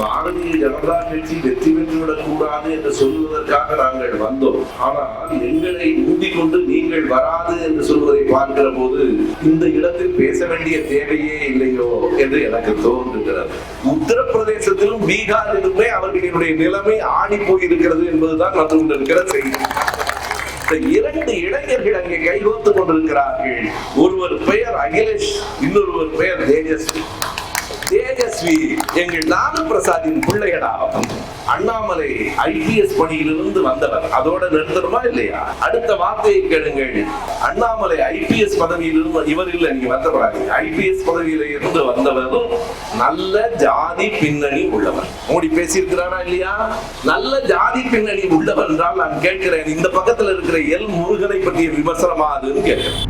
பாரதிய ஜனதா கட்சி வெற்றி பெற்றுவிடக் கூடாது என்று சொல்வதற்காக நாங்கள் வந்தோம். ஆனால் எங்களை ஊதிக் கொண்டு நீங்கள் வராது என்று சொல்வதை பார்க்கிற போது இந்த இடத்தில் பேச வேண்டிய தேவையே இல்லையோ என்று எனக்கு தோன்றுகிறது. உத்தரப்பிரதேசத்திலும் பீகாரிலுமே அவர்களினுடைய நிலைமை ஆணி போயிருக்கிறது என்பதுதான் வந்து கொண்டிருக்கிற செய்தி. இரண்டு இளைஞர்கள் அங்கே கைகோத்துக் கொண்டிருக்கிறார்கள். ஒருவர் பெயர் அகிலேஷ் இன்னொருவர் பெயர் தேஜஸ்வி தேஜஸ்வி எங்கள் லாலு பிரசாத்தின் அண்ணாமலை ஐபிஎஸ் பணியிலிருந்து வந்தவர். அதோட நிறுத்தணுமா இல்லையா? அடுத்த வார்த்தையை கேளுங்கள். அண்ணாமலை ஐபிஎஸ் பதவியிலிருந்து இவர் இல்ல நீங்க வந்தவராங்க ஐபிஎஸ் பதவியில இருந்து வந்தவரும் நல்ல ஜாதி பின்னணி உள்ளவர். மோடி பேசியிருக்கிறாரா இல்லையா? நல்ல ஜாதி பின்னணி உள்ளவர் என்றால் நான் கேட்கிறேன். இந்த பக்கத்துல இருக்கிற எல் முருகனை பற்றிய விமர்சனமா அதுன்னு கேட்கிறேன்.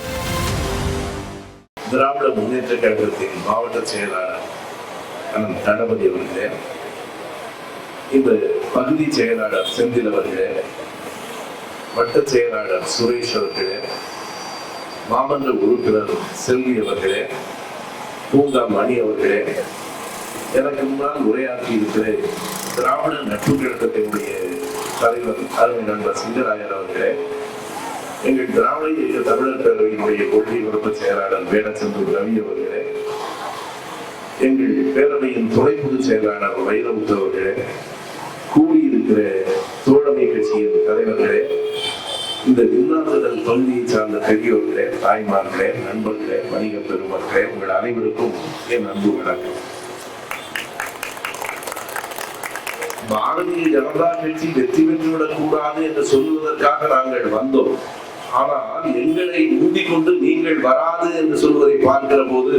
திராவிட முன்னேற்ற கழகத்தின் மாவட்ட செயலாளர் அண்ணன் தளபதி அவர்களே இந்த பகுதி செயலாளர் செந்தில் அவர்களே வட்ட செயலாளர் சுரேஷ் அவர்களே மாமன்ற உறுப்பினர் செல்வி அவர்களே பூங்கா மணி அவர்களே எனக்கு முன்னால் உரையாற்றி இருக்கிற திராவிட நட்பு கழகத்தினுடைய தலைவர் அருமை நண்பர் சிங்கராயர் அவர்களே எங்கள் திராவிட இயக்க தமிழர் பேரவையினுடைய கொள்கை உறுப்பு செயலாளர் வேடச்சந்தூர் ரவி அவர்களே எங்கள் பேரவையின் துணை பொதுச் செயலாளர் வைரமுத்து அவர்களே கூடியிருக்கிற தோழமை கட்சியின் தலைவர்களே இந்த விண்ணாந்துதல் பகுதியை சார்ந்த பெரியோர்களே தாய்மார்களே நண்பர்களே வணிக பெருமக்களே உங்கள் அனைவருக்கும் என் அன்பு வணக்கம். பாரதிய ஜனதா கட்சி வெற்றி பெற்றுவிடக் கூடாது என்று சொல்வதற்காக நாங்கள் வந்தோம். ஆனால் எங்களை ஊதி கொண்டு நீங்கள் வராது என்று சொல்வதை பார்க்கிற போது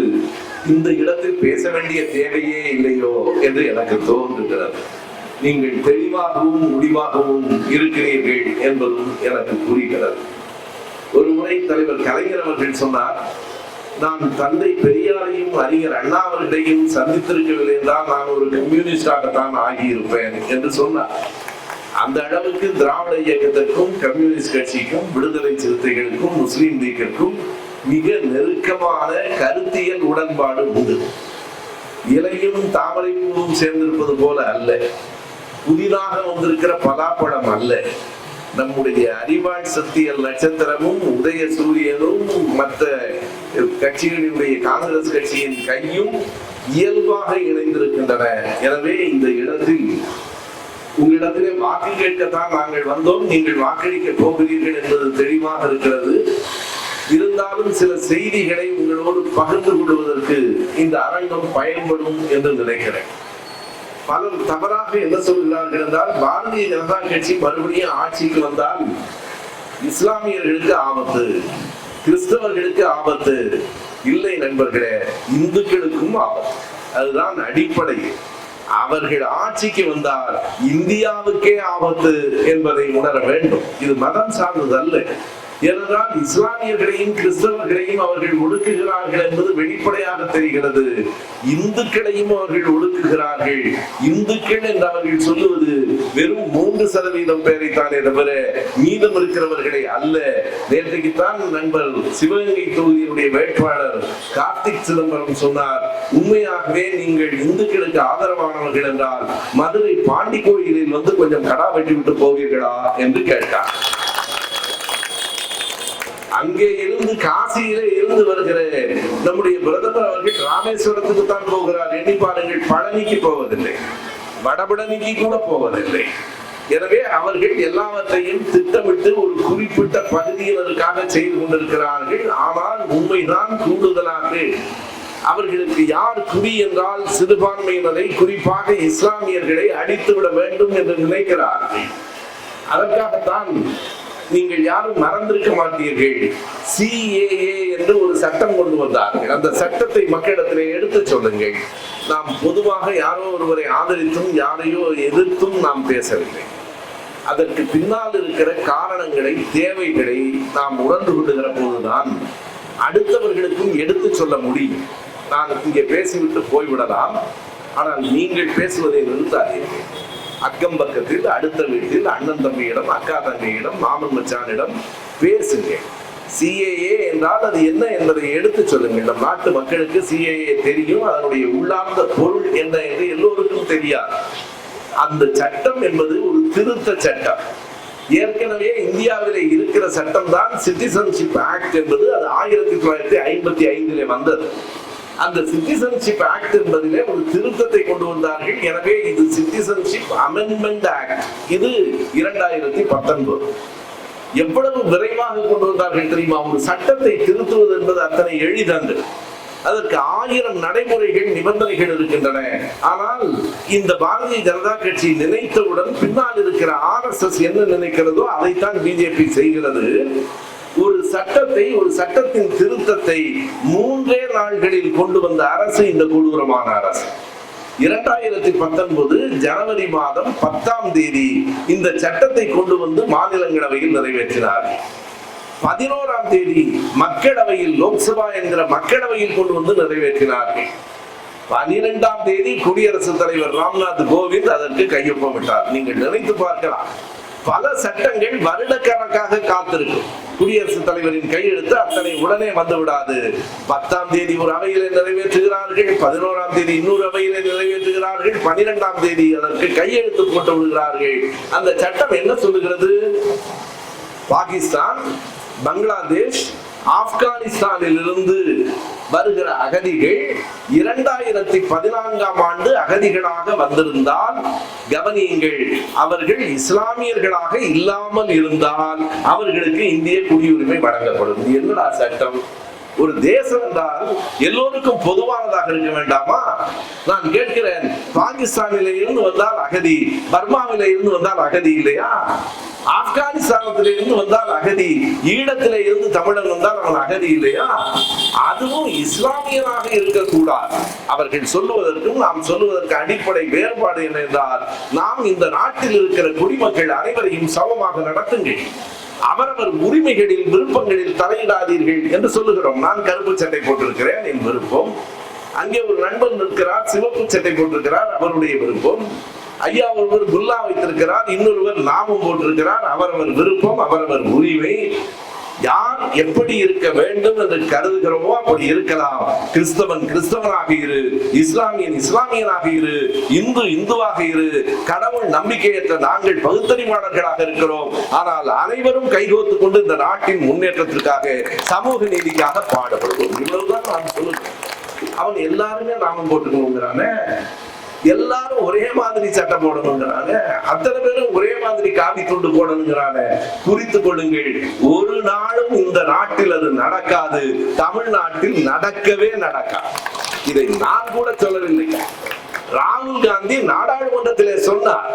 இந்த இடத்தில் பேச வேண்டிய தேவையே இல்லையோ என்று எனக்கு தோன்றுகிறது. நீங்கள் தெளிவாகவும் முடிவாகவும் இருக்கிறீர்கள் என்பதும் எனக்கு புரிகிறது. ஒரு முறை தலைவர் கலைஞர் அவர்கள் சொன்னார் நான் தந்தை பெரியாரையும் அறிஞர் அண்ணா அவர்களையும் சந்தித்திருக்கவில்லை என்றால் நான் ஒரு கம்யூனிஸ்டாகத்தான் ஆகியிருப்பேன் என்று சொன்னார். அந்த அளவுக்கு திராவிட இயக்கத்திற்கும் கம்யூனிஸ்ட் கட்சிக்கும் விடுதலை சிறுத்தைகளுக்கும் முஸ்லீம் லீக்கிற்கும் மிக நெருக்கமான கருத்தியல் உடன்பாடு உண்டு. இலையும் தாமரை பூவும் சேர்ந்திருப்பது போல அல்ல. புதிதாக வந்திருக்கிற பலாப்பழம் அல்ல. நம்முடைய அறிவாள் சத்தியல் நட்சத்திரமும் உதய சூரியனும் மற்ற கட்சிகளினுடைய காங்கிரஸ் கட்சியின் கையும் இயல்பாக இணைந்திருக்கின்றன. எனவே இந்த இடத்தில் உங்களிடத்திலே வாக்கு கேட்கத்தான் நாங்கள் வந்தோம். நீங்கள் வாக்களிக்க போகிறீர்கள் என்பது தெளிவாக இருக்கிறது. இருந்தாலும் சில செய்திகளை உங்களோடு பகிர்ந்து கொள்வதற்கு இந்த அரங்கம் பயன்படும் என்று நினைக்கிறேன். பலர் தவறாக என்ன சொல்கிறார்கள் என்றால் பாரதிய ஜனதா கட்சி மறுபடியும் ஆட்சிக்கு வந்தால் இஸ்லாமியர்களுக்கு ஆபத்து கிறிஸ்தவர்களுக்கு ஆபத்து. இல்லை நண்பர்களே இந்துக்களுக்கும் ஆபத்து. அதுதான் அடிப்படை. அவர்கள் ஆட்சிக்கு வந்தால் இந்தியாவுக்கே ஆபத்து என்பதை உணர வேண்டும். இது மதம் சார்ந்தது ஏனென்றால் இஸ்லாமியர்களையும் கிறிஸ்தவர்களையும் அவர்கள் ஒடுக்குகிறார்கள் என்பது வெளிப்படையாக தெரிகிறது. இந்துக்களையும் அவர்கள் ஒடுக்குகிறார்கள். இந்துக்கள் என்று அவர்கள் சொல்லுவது வெறும் மூன்று சதவீதம் பேரைத்தானே தவிர மீதம் இருக்கிறவர்களை அல்ல. நேற்றைக்குத்தான் நண்பர் சிவகங்கை தொகுதியினுடைய வேட்பாளர் கார்த்திக் சிதம்பரம் சொன்னார் உண்மையாகவே நீங்கள் இந்துக்களுக்கு ஆதரவானவர்கள் என்றால் மதுரை பாண்டி கோயிலில் வந்து கொஞ்சம் கடா வெட்டி விட்டு போவீர்களா? என்று கேட்டார். அங்கே இருந்து காசியிலே இருந்து வருகிற நம்முடைய பிரதமர் அவர்கள் ராமேஸ்வரத்துக்கு தான் போகிறார். எண்ணி பாருங்கள் பழனிக்கு போவதில்லை. வடபழனிக்கு கூட போவதில்லை. எனவே அவர்கள் எல்லாவற்றையும் திட்டமிட்டு ஒரு குறிப்பிட்ட பகுதியினருக்காக செய்து கொண்டிருக்கிறார்கள். ஆனால் உண்மைதான் கூடுதலாக அவர்களுக்கு யார் குறி என்றால் சிறுபான்மையினரை குறிப்பாக இஸ்லாமியர்களை அடித்துவிட வேண்டும் என்று நினைக்கிறார்கள். அதற்காகத்தான் நீங்கள் யாரும் மறந்திருக்க மாட்டீர்கள். சிஏஏ என்று ஒரு சட்டம் கொண்டு வந்தார்கள். அந்த சட்டத்தை மக்களிடத்திலே எடுத்து சொல்லுங்கள். நாம் பொதுவாக யாரோ ஒருவரை ஆதரித்தும் யாரையோ எதிர்த்தும் நாம் பேசவில்லை. அதற்கு பின்னால் இருக்கிற காரணங்களை தேவைகளை நாம் உணர்ந்து கொள்ளுகிற போதுதான் அடுத்தவர்களுக்கும் எடுத்து சொல்ல முடியும். நான் இங்கே பேசிவிட்டு போய்விடலாம். ஆனால் நீங்கள் பேசுவதை நிறுத்தாதீர்கள். அக்கம் பக்கத்தில் அடுத்த வீட்டில் அண்ணன் தம்பியிடம் அக்கா தம்பியிடம் மாமன் மச்சானிடம் பேசுங்க. சிஏஏ என்றால் அது என்ன என்பதை எடுத்து சொல்லுங்கள். நம் நாட்டு மக்களுக்கு சிஏஏ தெரியும் அதனுடைய உள்ளார்ந்த பொருள் என்ன என்று எல்லோருக்கும் தெரியாது. அந்த சட்டம் என்பது ஒரு திருத்த சட்டம். ஏற்கனவே இந்தியாவிலே இருக்கிற சட்டம் தான் சிட்டிசன்ஷிப் ஆக்ட் என்பது அது ஆயிரத்தி தொள்ளாயிரத்தி ஐம்பத்தி ஐந்திலே வந்தது. அந்த சிட்டிசன்ஷிப் ஆக்ட் என்பதிலே ஒரு திருத்தத்தை கொண்டு வந்தார்கள். எனவே இது சிட்டிசன்ஷிப் அமெண்ட்மெண்ட் ஆக்ட் இது இரண்டாயிரத்தி பத்தொன்பது எவ்வளவு விரைவாக கொண்டு வந்தார்கள் தெரியுமா? ஒரு சட்டத்தை திருத்துவது என்பது அத்தனை எளிதன்று. அதற்கு ஆயிரம் நடைமுறைகள் நிபந்தனைகள் இருக்கின்றன. ஆனால் இந்த பாரதிய ஜனதா கட்சி நினைத்தவுடன் பின்னால் இருக்கிற ஆர் எஸ் எஸ் என்ன நினைக்கிறதோ அதைத்தான் பிஜேபி செய்கிறது. ஒரு சட்டத்தை ஒரு சட்டத்தின் திருத்தத்தை மூன்றே நாள்களில் கொண்டு வந்த அரசு இந்த கொடூரமான அரசு. இரண்டாயிரத்தி பத்தொன்பது ஜனவரி மாதம் பத்தாம் தேதி இந்த சட்டத்தை கொண்டு வந்து மாநிலங்களவையில் நிறைவேற்றினார். பதினோராம் தேதி மக்களவையில் லோக்சபா என்கிற மக்களவையில் கொண்டு வந்து நிறைவேற்றினார்கள் பனிரெண்டாம் தேதி குடியரசுத் தலைவர் ராம்நாத் கோவிந்த் அதற்கு கையொப்பமிட்டார். நீங்கள் நினைத்து பார்க்கலாம். பல சட்டங்கள் வருடக்கணக்காக காத்திருக்கும் குடியரசுத் தலைவரின் கையெழுத்து அத்தனை உடனே வந்து விடாது பத்தாம் தேதி ஒரு அவையில நிறைவேற்றுகிறார்கள் பதினோராம் தேதி இன்னொரு அவையில நிறைவேற்றுகிறார்கள் பனிரெண்டாம் தேதி அதற்கு கையெழுத்து போட்டு விடுகிறார்கள். அந்த சட்டம் என்ன சொல்லுகிறது? பாகிஸ்தான் பங்களாதேஷ் ஆப்கானிஸ்தானில் இருந்து வருகிற அகதிகள் இரண்டாயிரத்தி பதினான்காம் ஆண்டு அகதிகளாக வந்திருந்தால் கவனியுங்கள் அவர்கள் இஸ்லாமியர்களாக இல்லாமல் இருந்தால் அவர்களுக்கு இந்திய குடியுரிமை வழங்கப்படும். என்னடா சட்டம்? ஒரு தேசம் என்றால் எல்லோருக்கும் பொதுவானதாக இருக்க வேண்டாமா? நான் கேட்கிறேன் பாகிஸ்தானில இருந்து வந்தால் அகதி பர்மாவில இருந்து வந்தால் அகதி இல்லையா? ஆப்கானிஸ்தானத்திலிருந்து வந்தால் அகதி ஈழத்தில இருந்து தமிழன் வந்தால் அவன் அகதி இல்லையா? அதுவும் இஸ்லாமியனாக இருக்கக்கூடாது. அவர்கள் சொல்லுவதற்கும் நாம் சொல்லுவதற்கு அடிப்படை வேறுபாடு என்ன என்றால் நாம் இந்த நாட்டில் இருக்கிற குடிமக்கள் அனைவரையும் சமமாக நடத்துங்கள். அவரவர் உரிமைகளில் விருப்பங்களில் தலையிடாதீர்கள் என்று சொல்லுகிறோம். நான் கருப்பு சட்டை போட்டிருக்கிறேன் என் விருப்பம். அங்கே ஒரு நண்பன் இருக்கிறார் சிவப்பு சட்டை போட்டிருக்கிறார் அவருடைய விருப்பம். ஐயா ஒருவர் குல்லா வைத்திருக்கிறார் இன்னொருவர் லாபம் போட்டிருக்கிறார் அவரவர் விருப்பம் அவரவர் உரிமை. யார் எப்படி இருக்க வேண்டும் என்று கருதுகிறோமோ அப்படி இருக்கலாம். கிறிஸ்தவன் கிறிஸ்தவனாக இரு இஸ்லாமியன் இஸ்லாமியனாக இரு இந்து இந்துவாக இரு கடவுள் நம்பிக்கையற்ற நாங்கள் பகுத்தறிவாளர்களாக இருக்கிறோம். ஆனால் அனைவரும் கைகோத்து கொண்டு இந்த நாட்டின் முன்னேற்றத்திற்காக சமூக நீதிக்காக பாடுபடுவோம். இவ்வளவுதான் நான் சொல்லுவேன். அவன் எல்லாருமே நாமம் போட்டுக்கணுங்கிறானே. எல்லாரும் ஒரே மாதிரி சட்டம் போடணுங்கிறாங்க. அத்தனை பேரும் ஒரே மாதிரி காவி துண்டு போடணுங்கிறாங்க. குறித்து கொள்ளுங்கள். ஒரு நாளும் இந்த நாட்டில் அது நடக்காது. தமிழ்நாட்டில் நடக்கவே நடக்காது. இதை நான் கூட சொல்லவில்லை. ராகுல் காந்தி நாடாளுமன்றத்திலே சொன்னார்.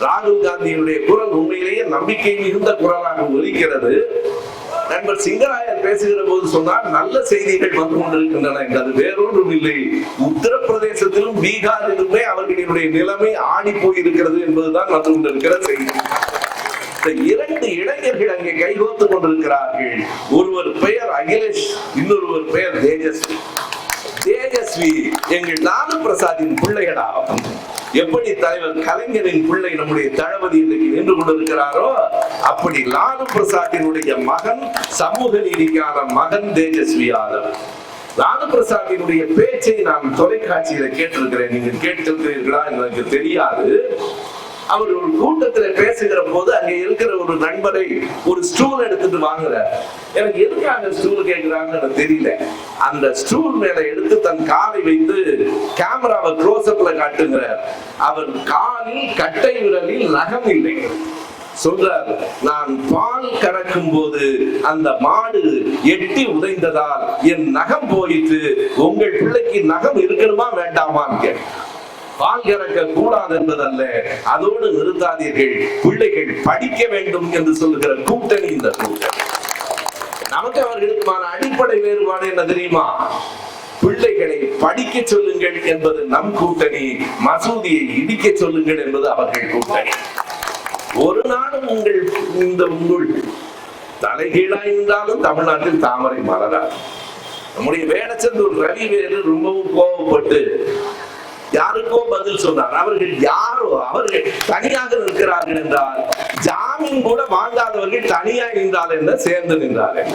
ராகுல் காந்தியினுடைய குரல் உண்மையிலேயே நம்பிக்கை மிகுந்த குரலாக ஒலிக்கிறது. நண்பர் சிங்கராயர் பேசுகிற போது சொன்னால் நல்ல செய்திகள் வந்து கொண்டிருக்கின்றன அது வேறொன்றும் இல்லை. உத்தரப்பிரதேசத்திலும் பீகாரிலுமே அவர்களினுடைய நிலைமை ஆடி போயிருக்கிறது என்பதுதான் வந்து கொண்டிருக்கிற செய்தி. இந்த இரண்டு இளைஞர்கள் அங்கே கைகோத்து கொண்டிருக்கிறார்கள். ஒருவர் பெயர் அகிலேஷ் இன்னொருவர் பெயர் தேஜஸ்வி. தேஜஸ்வி எங்கள் லாலு பிரசாதின் பிள்ளைகளா எப்படி தலைவர் கலைஞரின் பிள்ளை நம்முடைய தளபதி இன்றைக்கு நின்று கொண்டிருக்கிறாரோ அப்படி லாலு பிரசாத்தினுடைய மகன் சமூக நீதிக்கான மகன் தேஜஸ்வி யாதவ். லாலு பிரசாத்தினுடைய பேச்சை நான் தொலைக்காட்சியில கேட்டிருக்கிறேன். நீங்க கேட்டிருக்கிறீர்களா? எனக்கு தெரியாது. அவர் ஒரு கூட்டத்துல பேசுகிற போது அங்க இருக்கிற ஒரு நண்பரை ஒரு ஸ்டூல் எடுத்துட்டு வாங்குறார். எனக்கு எதுக்கு அந்த ஸ்டூல் கேட்கிறாங்கன்னு தெரியல. அந்த ஸ்டூல் மேல எடுத்து தன் காலை வைத்து கேமராவை க்ளோஸ் அப்ல காட்டுகிறார். அவர் காலில் கட்டை விரலில் நகம் இல்லை. சொல்றார் நான் பால் கறக்கும் போது அந்த மாடு எட்டி உதைந்ததால் என் நகம் போயிட்டு உங்கள் பிள்ளைக்கு நகம் இருக்கணுமா வேண்டாமான்னு கேட்டார் கூடாது என்பதல்ல. அதோடு நிறுத்தாதீர்கள். பிள்ளைகள் படிக்க வேண்டும் என்று சொல்லுகிற கூட்டணி இந்த கூட்டணி. நமக்கு அவர்களுக்குமான அடிப்படை வேறுபாடு என்ன தெரியுமா? பிள்ளைகளை படிக்க சொல்லுங்கள் என்பது நம் கூட்டணி. மசூதியை இடிக்க சொல்லுங்கள் என்பது அவர்கள் கூட்டணி. ஒரு நாளும் உங்கள் இந்த உங்கள் தலைகீழா இருந்தாலும் தமிழ்நாட்டில் தாமரை மலராது. நம்முடைய வேடச்சந்தூர் ரவி வேறு ரொம்பவும் கோபப்பட்டு யாருக்கோ பதில் சொன்னார் அவர்கள் யாரோ? அவர்கள் தனியாக நிற்கிறார்கள் என்றால் ஜாமீன் கூட வாங்காதவர்கள் தனியாக நின்றால் என்ன? சேர்ந்து நின்றார்கள்.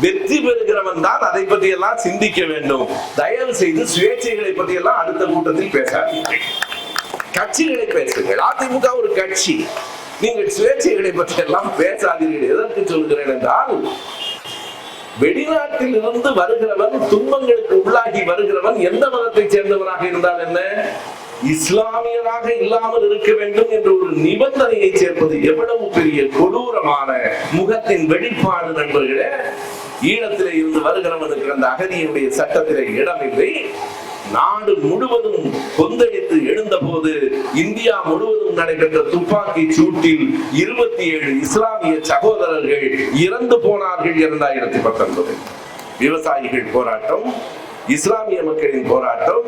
வெற்றி பெறுகிறவன் தான் அதை பற்றி எல்லாம் சிந்திக்க வேண்டும். தயவு செய்து சுயேட்சைகளை பற்றி எல்லாம் அடுத்த கூட்டத்தில் பேசாதீர்கள். கட்சிகளை பேசுங்கள். அதிமுக ஒரு கட்சி. நீங்கள் சுயேட்சைகளை பற்றி எல்லாம் பேசாதீர்கள். எதற்கு சொல்கிறேன் என்றால் வெளிநாட்டில் இருந்து வருகிறவன் துன்பங்களுக்கு உள்ளாகி வருகிறவன் எந்த மதத்தை சேர்ந்தவனாக இருந்தால் என்ன? இஸ்லாமியராக இல்லாமல் இருக்க வேண்டும் என்ற ஒரு நிபந்தனையை சேர்ப்பது எவ்வளவு பெரிய கொடூரமான முகத்தின் வெளிப்பாடு நண்பர்களே. ஈழத்திலே இருந்து வருகிறவனுக்கு அந்த அகதியினுடைய சட்டத்திலே இடமில்லை. நாடு முழுவதும் கொந்தளித்து எழுந்த போது இந்தியா முழுவதும் நடைபெற்ற துப்பாக்கி சூட்டில் இருபத்தி ஏழு இஸ்லாமிய சகோதரர்கள் இறந்து போனார்கள் இரண்டாயிரத்தி பத்தொன்பது. விவசாயிகள் போராட்டம் இஸ்லாமிய மக்களின் போராட்டம்.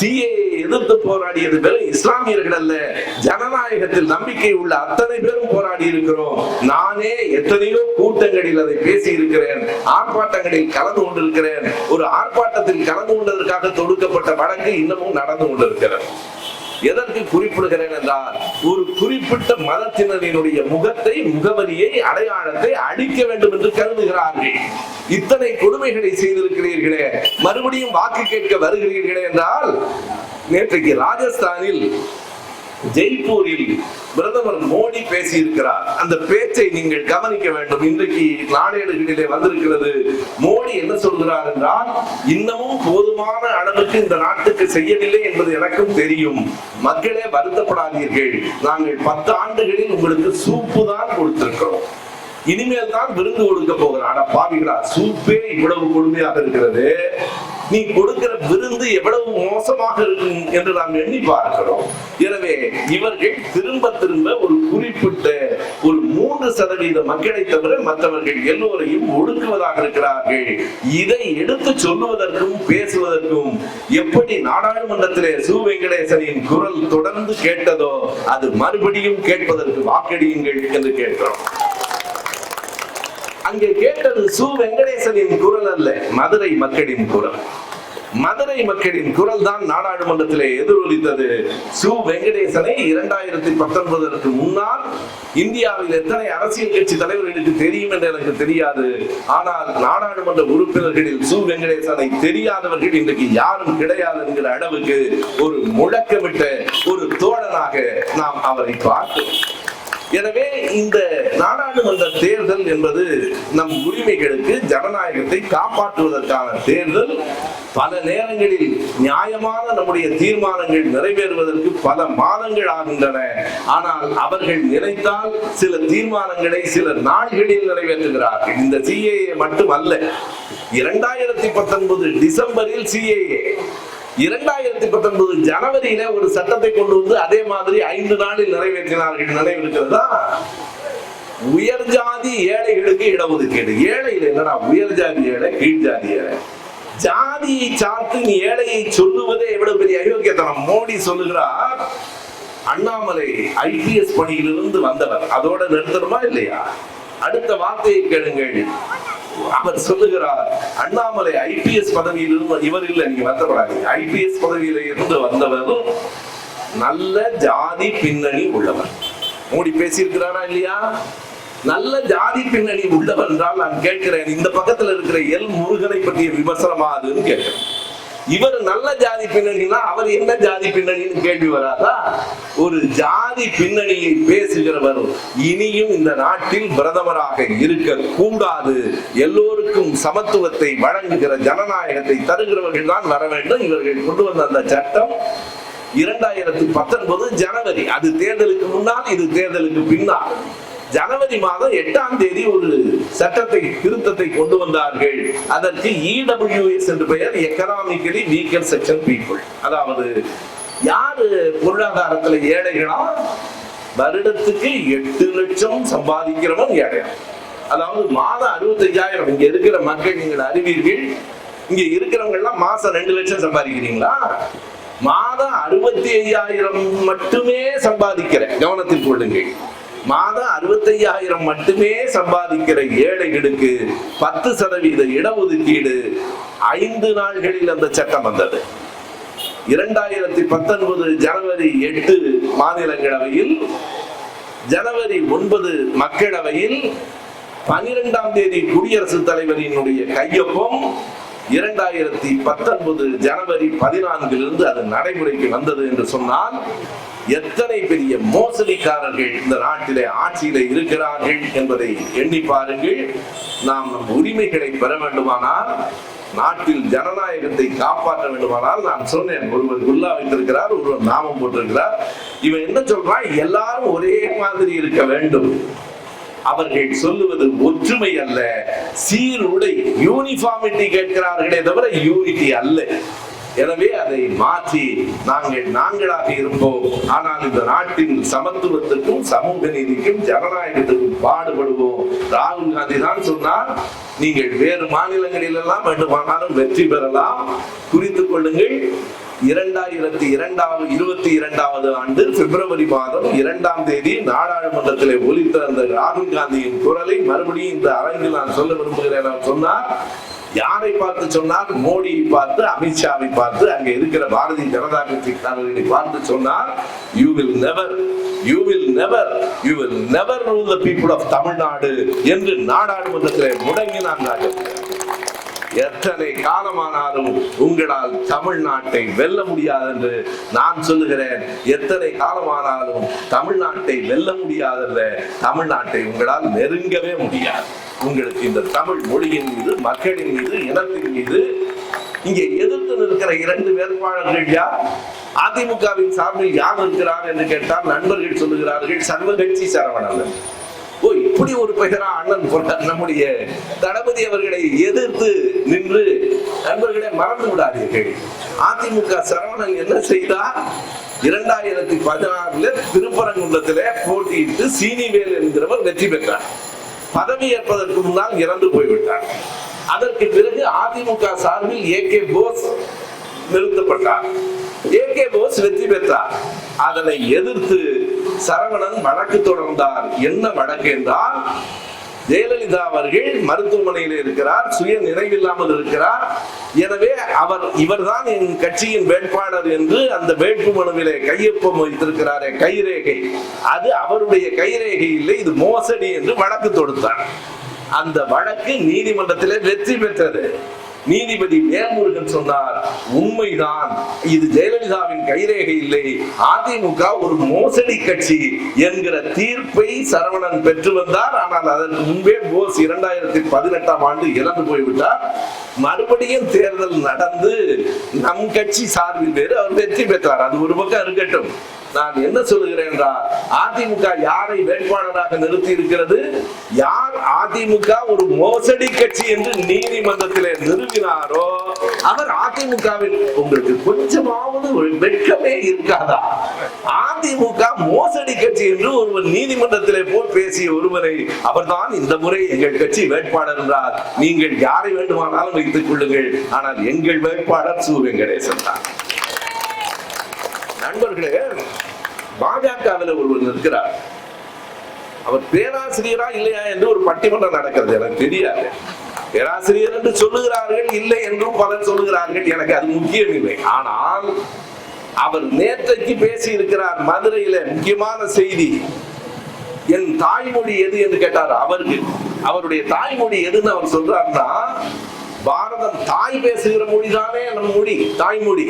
சிஏஏ எதிர்த்து போராடியது வெறும் இஸ்லாமியர்கள் அல்ல. ஜனநாயகத்தில் நம்பிக்கை உள்ள அத்தனை பேரும் போராடி இருக்கிறோம். நானே எத்தனையோ கூட்டங்களில் அதை பேசி இருக்கிறேன் ஆர்ப்பாட்டங்களில் கலந்து கொண்டிருக்கிறேன். ஒரு ஆர்ப்பாட்டத்தில் கலந்து கொண்டதற்காக தொடுக்கப்பட்ட வழக்கு இன்னமும் நடந்து கொண்டிருக்கிறது. எதற்கு குறிப்பிடுகிறேன் என்றால் ஒரு குறிப்பிட்ட மதத்தினரினுடைய முகத்தை முகவரியை அடையாளத்தை அழிக்க வேண்டும் என்று கருதுகிறார்கள். இத்தனை கொடுமைகளை செய்திருக்கிறீர்களே மறுபடியும் வாக்கு கேட்க வருகிறீர்களே என்றால் நேற்றைக்கு ராஜஸ்தானில் ஜெய்ப்பூரில் பிரதமர் மோடி பேசியிருக்கிறார். அந்த பேச்சை நீங்கள் கவனிக்க வேண்டும். இன்றைக்கு நாளேடுகளிலே வந்திருக்கிறது. மோடி என்ன சொல்கிறார் என்றால் இன்னமும் போதுமான அளவுக்கு இந்த நாட்டுக்கு செய்யவில்லை என்பது எனக்கும் தெரியும். மக்களே வருத்தப்படாதீர்கள். நாங்கள் பத்து ஆண்டுகளில் உங்களுக்கு சூப்பு தான் கொடுத்திருக்கிறோம். இனிமேல் தான் விருந்து கொடுக்க போகிறோம். ஆனா பாவிகளா சூப்பே இவ்வளவு கொடுமையாக இருக்கிறது. நீ கொடுக்கிற விருந்து எவ்வளவு மோசமாக இருக்கும் என்று நாம் எண்ணி பார்க்கிறோம். எனவே இவர்கள் திரும்ப திரும்ப ஒரு குறிப்பிட்ட ஒரு மூன்று சதவீத மக்களை தவிர மற்றவர்கள் எல்லோரையும் ஒடுக்குவதாக இருக்கிறார்கள். இதை எடுத்து சொல்லுவதற்கும் பேசுவதற்கும் எப்படி நாடாளுமன்றத்திலே சு. வெங்கடேசனின் குரல் தொடர்ந்து கேட்டதோ அது மறுபடியும் கேட்பதற்கு வாக்கெடுங்கள் என்று கேட்கிறோம். அங்கே கேட்டது சு. வெங்கடேசனின் குரல் அல்ல மதுரை மக்களின் குரல். மதுரை மக்களின் குரல் தான் நாடாளுமன்றத்திலே எதிரொலித்தது. சு. வெங்கடேசனை இரண்டாயிரத்தி பத்தொன்பதற்கு முன்னால் இந்தியாவில் எத்தனை அரசியல் கட்சி தலைவர்களுக்கு தெரியும் என்று எனக்கு தெரியாது. ஆனால் நாடாளுமன்ற உறுப்பினர்களில் சு. வெங்கடேசனை தெரியாதவர்கள் இன்றைக்கு யாரும் கிடையாது என்கிற அளவுக்கு ஒரு முழக்கமிட்ட ஒரு தோழனாக நாம் அவரை பார்க்கிறோம். எனவே இந்த நாடாளுமன்ற தேர்தல் என்பது நம் உரிமைகளுக்கு ஜனநாயகத்தை காப்பாற்றுவதற்கான தேர்தல். பல நேரங்களில் நியாயமான நம்முடைய தீர்மானங்கள் நிறைவேறுவதற்கு பல மாதங்கள் ஆகின்றன. ஆனால் அவர்கள் நினைத்தால் சில தீர்மானங்களை சில நாள்களில் நிறைவேற்றுகிறார்கள். இந்த சிஏஏ மட்டுமல்ல இரண்டாயிரத்தி பத்தொன்பது டிசம்பரில் சிஏஏ இரண்டாயிரத்தி பத்தொன்பது ஜனவரியில ஒரு சட்டத்தை கொண்டு வந்து அதே மாதிரி ஐந்து நாளில் நிறைவேற்றினார்கள் நினைவிருக்கிறதா? உயர் ஜாதி ஏழைகளுக்கு இடஒதுக்கீடு. ஏழையில் என்னடா உயர் ஜாதி ஏழை கீழ் ஜாதி ஏழை? ஜாதியை சார்ந்து நீ ஏழையை சொல்லுவதே எவ்வளவு பெரிய அயோக்கியத்தனம். மோடி சொல்லுகிறார் அண்ணாமலை ஐபிஎஸ் பணியிலிருந்து வந்தவர். அதோட நிறுத்தணுமா இல்லையா? அடுத்த வார்த்தையை கேளுங்கள். அவர் சொல்லுகிறார் அண்ணாமலை ஐபிஎஸ் பதவியில் இருந்து இவர் இல்லை நீங்க வருத்தப்படாதீங்க. ஐபிஎஸ் பதவியில இருந்து வந்தவரும் நல்ல ஜாதி பின்னணி உள்ளவர். மோடி பேசியிருக்கிறாரா இல்லையா? நல்ல ஜாதி பின்னணி உள்ளவர் என்றால் நான் கேட்கிறேன். இந்த பக்கத்துல இருக்கிற எல் முருகனை பற்றிய விமர்சனமா அதுன்னு கேட்கிறேன். இவர் நல்ல ஜாதி பின்னணினா அவர் என்ன ஜாதி பின்னணின்னு கேள்வி வராதா? ஒரு ஜாதி பின்னணியை பேசுகிறவர் இனியும் இந்த நாட்டில் பிரதமராக இருக்க கூடாது எல்லோருக்கும் சமத்துவத்தை வழங்குகிற ஜனநாயகத்தை தருகிறவர்கள் தான் வர வேண்டும். இவர்கள் கொண்டு வந்த அந்த சட்டம் இரண்டாயிரத்தி பத்தொன்பது ஜனவரி அது தேர்தலுக்கு முன்னால் இது தேர்தலுக்கு பின்னால். ஜனவரி மாதம் எட்டாம் தேதி ஒரு சட்டத்தை திருத்தத்தை கொண்டு வந்தார்கள். அதற்கு இடபிள்யூஎஸ் என்று பெயர் எக்கனாமிக்கலி வீக்கர் செக்ஷன் பீப்புள் அதாவது யாரு பொருளாதாரத்துல ஏழைகளா? வருடத்துக்கு எட்டு லட்சம் சம்பாதிக்கிறவன் ஏழை அதாவது மாதம் அறுபத்தஞ்சாயிரம். இங்க இருக்கிற மக்கள் நீங்கள் அறிவீர்கள். இங்க இருக்கிறவங்க எல்லாம் மாசம் ரெண்டு லட்சம் சம்பாதிக்கிறீங்களா? மாதம் அறுபத்தி ஐயாயிரம் மட்டுமே சம்பாதிக்கிற கவனத்தில் கொள்ளுங்கள். மாதம் அறுபத்தையாயிரம் மட்டுமே சம்பாதிக்கிற ஏழைகளுக்கு பத்து சதவீத இடஒதுக்கீடு ஐந்து நாள்களில் அந்த சட்டம் வந்தது. இரண்டாயிரத்தி பத்தொன்பது ஜனவரி எட்டு மாநிலங்களவையில் ஜனவரி ஒன்பது மக்களவையில் பனிரெண்டாம் தேதி குடியரசுத் தலைவரினுடைய கையொப்பம் இரண்டாயிரத்தி பத்தொன்பது ஜனவரி பதினான்கிலிருந்து அது நடைமுறைக்கு வந்தது என்று சொன்னால் எத்தனை பெரிய மோசடிக்காரர்கள் இந்த நாட்டிலே ஆட்சியில இருக்கிறார்கள் என்பதை எண்ணி பாருங்கள். நாம் நம் உரிமைகளை பெற வேண்டுமானால் நாட்டில் ஜனநாயகத்தை காப்பாற்ற வேண்டுமானால் நான் சொன்னேன். ஒருவர் குல்லா வைத்திருக்கிறார் ஒருவர் நாமம் போட்டிருக்கிறார். இவன் என்ன சொல்றான்? எல்லாரும் ஒரே மாதிரி இருக்க வேண்டும். அவர்கள் சொல்லுவது ஒற்றுமை அல்ல சீருடை யூனிஃபார்மிட்டி கேட்கிறார்களே தவிர யூனிட்டி அல்ல. எனவே அதை மாற்றி நாங்கள் நாங்களாக இருப்போம். ஆனால் இந்த நாட்டின் சமத்துவத்துக்கும் சமூக நீதிக்கும் ஜனநாயகத்துக்கும் பாடுபடுவோம். ராகுல் காந்தி தான் சொன்னால் நீங்கள் வேறு மாநிலங்களில் எல்லாம் வேண்டுமானாலும் வெற்றி பெறலாம். குறித்துக் கொள்ளுங்கள். இரண்டாயிரத்தி இரண்டாவது இருபத்தி இரண்டாவது ஆண்டு பிப்ரவரி மாதம் இரண்டாம் தேதி நாடாளுமன்றத்திலே ஒலித்த அந்த ராகுல் காந்தியின் குரலை மறுபடியும் இந்த அரங்கில் நான் சொல்ல விரும்புகிறேன் சொன்னார். யாரை பார்த்து சொன்னார் மோடியை பார்த்து அமித்ஷாவை பார்த்து அங்க இருக்கிற பாரதிய ஜனதா கட்சிக்காரர்களை பார்த்து சொன்னார் you will never you will never you will never rule the people of Tamil Nadu என்று நாடாளுமன்றத்தில் முடங்கினார்கள். எத்தனை காலமானாலும் உங்களால் தமிழ்நாட்டை வெல்ல முடியாது என்று நான் சொல்லுகிறேன். எத்தனை காலமானாலும் தமிழ்நாட்டை வெல்ல முடியாதல்ல தமிழ்நாட்டை உங்களால் நெருங்கவே முடியாது. உங்களுக்கு இந்த தமிழ் மொழியின் மீது மக்களின் மீது இனத்தின் மீது இங்கே எதிர்த்து நிற்கிற இரண்டு வேட்பாளர்கள் யார்? அதிமுகவின் சார்பில் யார் இருக்கிறார் என்று கேட்டால் நண்பர்கள் சொல்லுகிறார்கள் சர்வகட்சி சரவணன். ஓ இப்படி ஒரு பெயரா அண்ணன் போட்டார் நம்முடைய தளபதி அவர்களை எதிர்த்து நின்று நண்பர்களை மறந்து விடாதீர்கள். அதிமுக சரவணன் என்ன செய்தார்? இரண்டாயிரத்தி பதினாறுல திருப்பரங்குன்றத்திலே போட்டியிட்டு சீனிவேல் என்கிறவர் வெற்றி பெற்றார். பதவி ஏற்பதற்கு முன்னால் இறந்து போய்விட்டார். அதற்கு பிறகு அதிமுக சார்பில் ஏ கே போஸ் நிறுத்தப்பட்டார். ஏ கே போஸ் வெற்றி பெற்றார். அதனை எதிர்த்து சரவணன் வழக்கு தொடர்ந்தார். என்ன வழக்கு என்றால் ஜெயலலிதா அவர்கள் மருத்துவமனையில் இருக்கிறார் சுய நினைவில்லாமல் இருக்கிறார். எனவே அவர் இவர்தான் என் கட்சியின் வேட்பாளர் என்று அந்த வேட்பு மனுவிலே கையொப்பம் வைத்திருக்கிறாரே கைரேகை. அது அவருடைய கைரேகை இல்லை இது மோசடி என்று வழக்கு தொடுத்தார். அந்த வழக்கு நீதிமன்றத்திலே வெற்றி பெற்றது. நீதிபதி வேல்முருகன் சொன்னார் உண்மைதான். இது ஜெயலலிதாவின் கைரேகை இல்லை. அதிமுக ஒரு மோசடி கட்சி என்கிற தீர்ப்பை சரவணன் பெற்று வந்தார். ஆனால் அதற்கு முன்பே போஸ் இரண்டாயிரத்தி பதினெட்டாம் ஆண்டு இறந்து போய்விட்டார். மறுபடியும் தேர்தல் நடந்து நம் கட்சி சார்பில் வேறு அவர் வெற்றி பெற்றார். அது ஒரு பக்கம் இருக்கட்டும். நான் என்ன சொல்லுகிறேன் என்றால் அதிமுக யாரை வேட்பாளராக நிறுத்தி இருக்கிறது யார் அதிமுக ஒரு மோசடி கட்சி என்று நீதிமன்றத்தில் நிறுவினாரோ அவர் அதிமுகவில் உங்களுக்கு கொஞ்சமாவது ஒரு வெட்கமே இருக்காதா? அதிமுக மோசடி கட்சி என்று ஒருவர் நீதிமன்றத்திலே போய் பேசிய ஒருவரை அவர்தான் இந்த முறை எங்கள் கட்சி வேட்பாளர் என்றார். நீங்கள் யாரை வேண்டுமானாலும் வைத்துக் கொள்ளுங்கள். ஆனால் எங்கள் வேட்பாளர் சு. வெங்கடேசன் தான். நண்பர்களே பாஜகவில் ஒருவர் இருக்கிறார் அவர் பேராசிரியரா இல்லையா என்று ஒரு பட்டிமன்றம் நடக்கிறது. எனக்கு தெரியாது. பேராசிரியர் என்று சொல்லுகிறார்கள் இல்லை என்றும் பலர் சொல்லுகிறார்கள். எனக்கு அது முக்கியம் இல்லை ஆனால் அவர் நேற்றைக்கு பேசி இருக்கிறார் மதுரையில முக்கியமான செய்தி. என் தாய்மொழி எது என்று கேட்டார் அவருக்கு. அவருடைய தாய்மொழி எதுன்னு அவர் சொல்றாருன்னா பாரதம் தாய் பேசுகிற மொழிதானே நம் மொழி தாய்மொழி.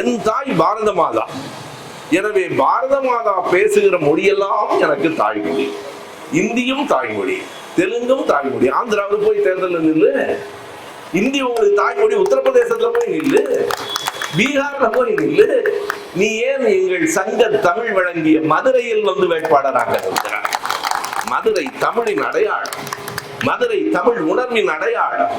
என் தாய் பாரத மாதா எனவே பாரத மாதா பேசுகிற மொழியெல்லாம் எனக்கு தாய்மொழி. இந்தியும் தாய்மொழி தெலுங்கும் தாய்மொழி. ஆந்திராவில் போய் தேர்தல் நில்லு. இந்தி உங்களுக்கு தாய்மொழி உத்தரப்பிரதேசத்துல போய் நில்லு. பீகார்ல போய் நில்லு. நீ ஏன் எங்கள் சங்க தமிழ் வழங்கிய மதுரையில் வந்து வேட்பாளராக இருக்கிறார் மதுரை தமிழின் அடையாளம். மதுரை தமிழ் உணர்வின் அடையாளம்.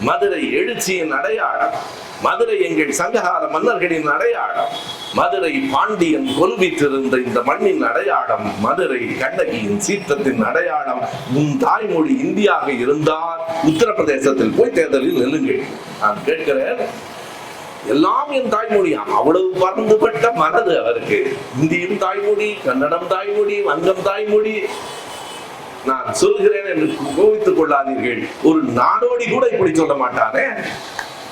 மதுரை எழுச்சியின் அடையாளம். மதுரை எங்கள் சங்ககால மன்னர்களின் அடையாளம். மதுரை பாண்டியன் கொல்வித்திருந்த இந்த மண்ணின் அடையாளம் மதுரை கண்ணகியின் சீற்றத்தின் அடையாளம் உன் தாய்மொழி இந்தியாக இருந்தால் உத்தரப்பிரதேசத்தில் போய் தேர்தலில் நெல்லுங்கள். நான் கேட்கிறேன் எல்லாம் என் தாய்மொழி அவ்வளவு பறந்துபட்ட மனது அவருக்கு. இந்தியும் தாய்மொழி கன்னடம் தாய்மொழி வங்கம் தாய்மொழி. நான் சொல்கிறேன் என்று கோவித்துக் கொள்ளாதீர்கள். ஒரு நாடோடி கூட இப்படி சொல்ல மாட்டானே.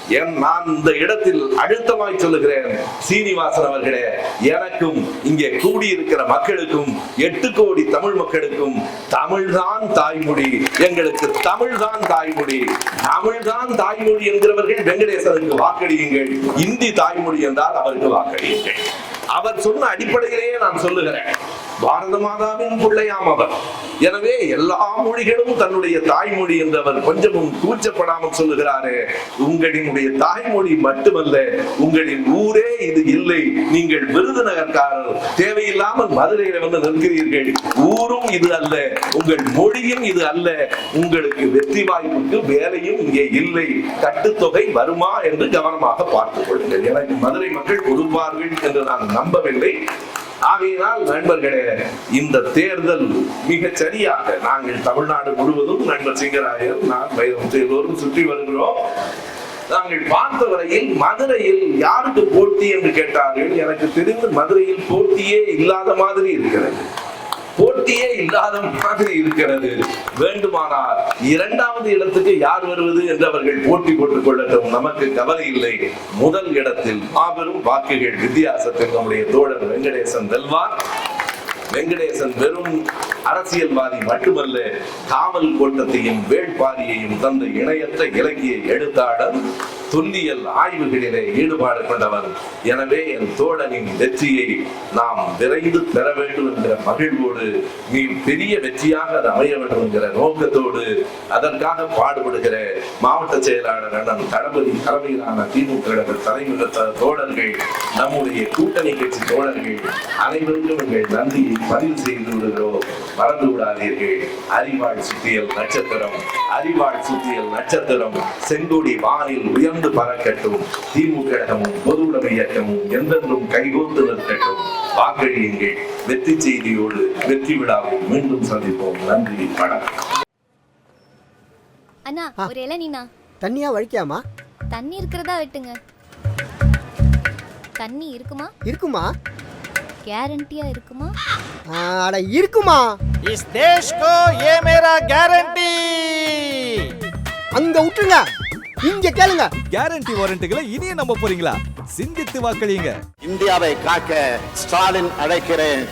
என் நான் இந்த இடத்தில் அழுத்தமாய் சொல்லுகிறேன். சீனிவாசன் அவர்களே எனக்கும் இங்கே கூடியிருக்கிற மக்களுக்கும் எட்டு கோடி தமிழ் மக்களுக்கும் தமிழ்தான் தாய்மொழி. எங்களுக்கு தமிழ்தான் தாய்மொழி. தமிழ்தான் தாய்மொழி என்கிறவர்கள் வெங்கடேசனுக்கு வாக்களியுங்கள். இந்தி தாய்மொழி என்றால் அவருக்கு வாக்களியுங்கள். அவர் சொன்ன அடிப்படையிலேயே நான் சொல்லுகிறேன். பாரத மாதாவின் பிள்ளையாம் அவர் எனவே எல்லா மொழிகளும் தன்னுடைய தாய்மொழி என்று அவர் கொஞ்சமும் கூச்சப்படாமல் சொல்லுகிறாரே உங்களினுடைய தாய்மொழி மட்டுமல்ல உங்களின் ஊரே இது இல்லை நீங்கள் விருதுநகர்காரர் தேவையில்லாமல் மதுரையில வந்து நிற்கிறீர்கள். ஊரும் இது அல்ல உங்கள் மொழியும் இது அல்ல உங்களுக்கு வெற்றி வாய்ப்புக்கு வேலையும் இங்கே இல்லை. கட்டுத்தொகை வருமா என்று கவனமாக பார்த்துக் கொள்ளுங்கள். எனக்கு மதுரை மக்கள் கொடுப்பார்கள் என்று நான் நம்பவில்லை. ஆகையினால் நண்பர்களே இந்த தேர்தல் மிக சரியாக நாங்கள் தமிழ்நாடு முழுவதும் நண்பர் சிங்கராயர் நான் வைரம் எல்லோரும் சுற்றி வருகிறோம். நாங்கள் பார்த்த வரையில் மதுரையில் யாருக்கு போட்டி என்று கேட்டார்கள்? எனக்கு தெரிந்து மதுரையில் போட்டியே இல்லாத மாதிரி இருக்கிறது. போட்டியே இல்லாத மாதிரி இருக்கிறது. வேண்டுமானால் இரண்டாவது இடத்துக்கு யார் வருவது என்று அவர்கள் போட்டி போட்டுக் கொள்ளட்டும். நமக்கு கவலை இல்லை. முதல் இடத்தில் மாபெரும் வாக்குகள் வித்தியாசத்தில் நம்முடைய தோழர் வெங்கடேசன் வெல்வார் வெங்கடேசன் வெறும் அரசியல்வாதி மட்டுமல்ல காவல் கோட்டத்தையும் வேள்பாரியையும் தந்த இணையற்ற இலக்கிய எழுத்தாளர் தொல்லியல் ஆய்வுகளிலே ஈடுபாடு கொண்டவர். எனவே என் தோழனின் வெற்றியை நாம் விரைந்து பெற வேண்டும் என்கிற மகிழ்வோடு நீ பெரிய வெற்றியாக அது அமைய வேண்டும் என்கிற நோக்கத்தோடு அதற்காக பாடுபடுகிற மாவட்ட செயலாளர் அண்ணன் தளபதி தலைமையிலான திமுக கழக தலைமை தோழர்கள் நம்முடைய கூட்டணி கட்சி தோழர்கள் அனைவருக்கும் எங்கள் நன்றியை பதிவு செய்து விடுகிறோம் மறந்து விடாதீர்கள். அறிவாள் சுத்தியல் நட்சத்திரம் அறிவாள் சுத்தியல் நட்சத்திரம் செங்கோடி வானில் உயர்ந்து பறக்கட்டும். திமுக கழகமும் பொது உடைமை இயக்கமும் என்றென்றும் கைகோத்து நிற்கட்டும். வாக்களியுங்கள். வெற்றி செய்தியோடு வெற்றி விழாவில் மீண்டும் சந்திப்போம். நன்றி வணக்கம். அண்ணா ஒரு இளநீண்ணா தண்ணியா வழிக்காமா? தண்ணி இருக்கிறதா வெட்டுங்க. தண்ணி இருக்குமா? இருக்குமா? கேரண்டியா இருக்குமா? அட இருக்குமா? இஸ் தேஷ்கோ ஏ மேரா கேரண்டி அங்க விட்டுருங்க. இங்க கேளுங்க. கேரண்டி வாரண்டிகளை இனிய நம்ப போறீங்களா? சிந்தித்து வாக்களியுங்க. இந்தியாவை காக்க ஸ்டாலின் அழைக்கிறேன்.